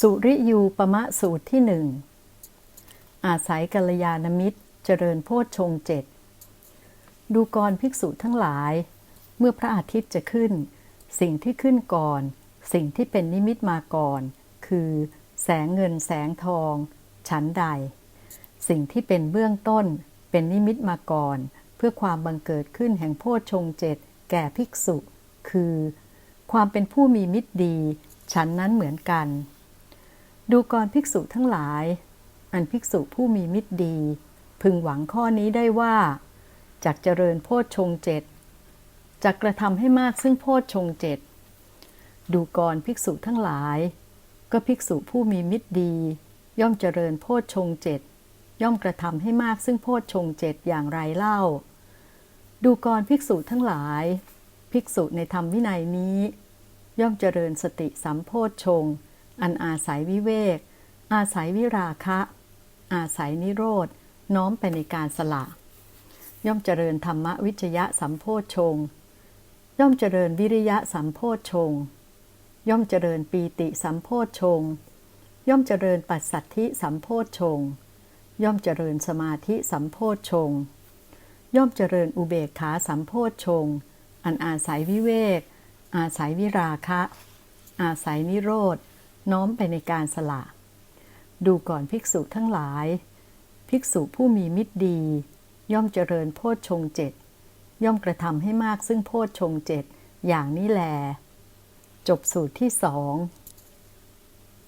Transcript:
สุริยูปมะสูตรที่หนึ่งอาศัยกัลยาณมิตรเจริญโพชฌงเจ็ดดูกรภิกษุทั้งหลาย เมื่อพระอาทิตย์จะขึ้น สิ่งที่ขึ้นก่อน สิ่งที่เป็นนิมิตมาก่อน คือ แสงเงินแสงทอง ชั้นใด สิ่งที่เป็นเบื้องต้นเป็นนิมิตมาก่อน เพื่อความบังเกิดขึ้นแห่งโพชฌงเจ็ดแก่ภิกษุ คือ ความเป็นผู้มีมิตรดีฉันนั้นเหมือนกัน ดูกรภิกษุทั้งหลาย อันภิกษุผู้มีมิตรดี พึงหวังข้อนี้ได้ว่าจากเจริญโพชฌงเจ็ดจะกระทำให้มากซึ่งโพชฌงเจ็ดดูกรภิกษุทั้งหลาย ก็ภิกษุผู้มีมิตรดี ย่อมเจริญโพชฌงเจ็ดย่อมกระทำให้มากซึ่งโพชฌงเจ็ดอย่างไรเล่า ดูกรภิกษุทั้งหลาย ภิกษุในธรรมวินัยนี้ ย่อมเจริญสติสัมโพชฌงค์ อันอาศัยวิเวก อาศัยวิราคะ อาศัยนิโรธ น้อมไปในการสละ ย่อมเจริญธรรมวิจยะสัมโพชฌงย่อมเจริญวิริยะสัมโพชฌงย่อมเจริญปีติสัมโพชฌงย่อมเจริญปัสสัทธิสัมโพชฌงย่อมเจริญสมาธิสัมโพชฌงย่อมเจริญอุเบกขาสัมโพชฌงอันอาศัยวิเวก อาศัยวิราคะ อาศัยนิโรธ น้อมไปในการสละ ดูก่อนภิกษุทั้งหลาย ภิกษุผู้มีมิตรดี ย่อมเจริญโพชฌงเจ็ดย่อมกระทำให้มากซึ่งโพชฌงเจ็ดอย่างนี้แล จบสูตรที่สอง